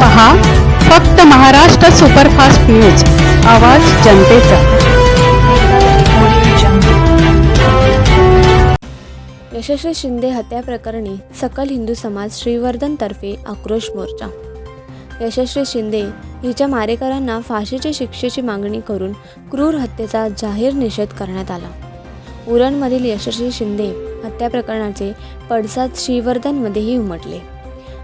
पहा फक्त Maharashtra superfast news आवाज जनतेचा. यशस्वी शिंदे हत्या प्रकरणी सकल हिंदू समाज श्रीवर्धनतर्फे आक्रोश मोर्चा. यशस्वी शिंदे हिच्या मारेकरांना फाशीच्या शिक्षेची मागणी करून क्रूर हत्येचा जाहीर निषेध करण्यात आला. उरणमधील यशस्वी शिंदे हत्या प्रकरणाचे पडसाद श्रीवर्धनमध्येही उमटले.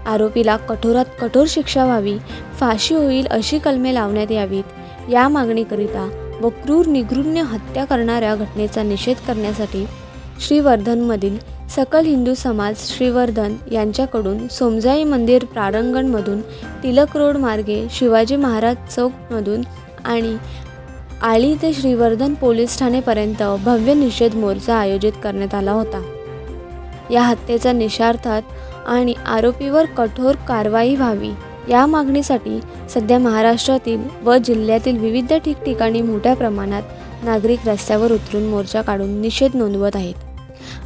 आरोपीला कठोरात कठोर शिक्षा व्हावी फाशी होईल अशी कलमे लावण्यात यावीत. या मागणीकरिता व क्रूर निगृण्य हत्या करणाऱ्या घटनेचा निषेध करण्यासाठी श्रीवर्धनमधील सकल हिंदू समाज श्रीवर्धन यांच्याकडून सोमजाई मंदिर प्रारंगणमधून टिलक रोड मार्गे शिवाजी महाराज चौकमधून आणि आळी ते श्रीवर्धन पोलीस ठाणेपर्यंत भव्य निषेध मोर्चा आयोजित करण्यात आला होता. या हत्येच्या निषार्थात आणि आरोपीवर कठोर कारवाई व्हावी. या मागणीसाठी सध्या महाराष्ट्रातील व जिल्ह्यातील विविध ठिकठिकाणी मोठ्या प्रमाणात नागरिक रस्त्यावर उतरून मोर्चा काढून निषेध नोंदवत आहेत.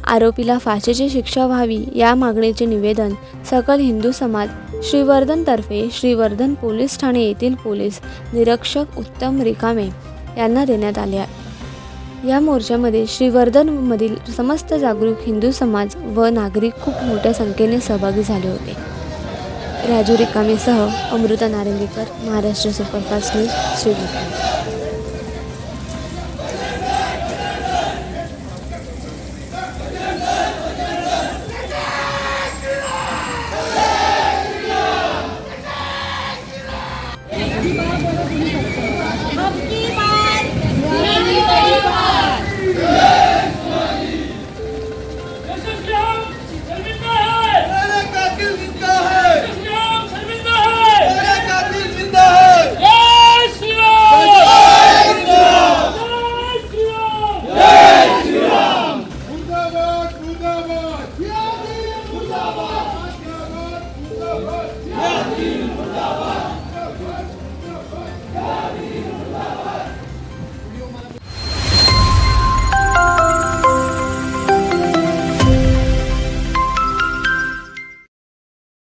आरोपीला फाशीची शिक्षा व्हावी या मागणीचे निवेदन सकल हिंदू समाज श्रीवर्धनतर्फे श्रीवर्धन पोलीस ठाणे येथील पोलीस निरीक्षक उत्तम रिकामे यांना देण्यात आले आहे. या मोर्चामध्ये श्रीवर्धनमधील समस्त जागरूक हिंदू समाज व नागरिक खूप मोठ्या संख्येने सहभागी झाले होते Raju रिकामेसह Amruta Narangikar Maharashtra superfast news Shrivardhan Thank you.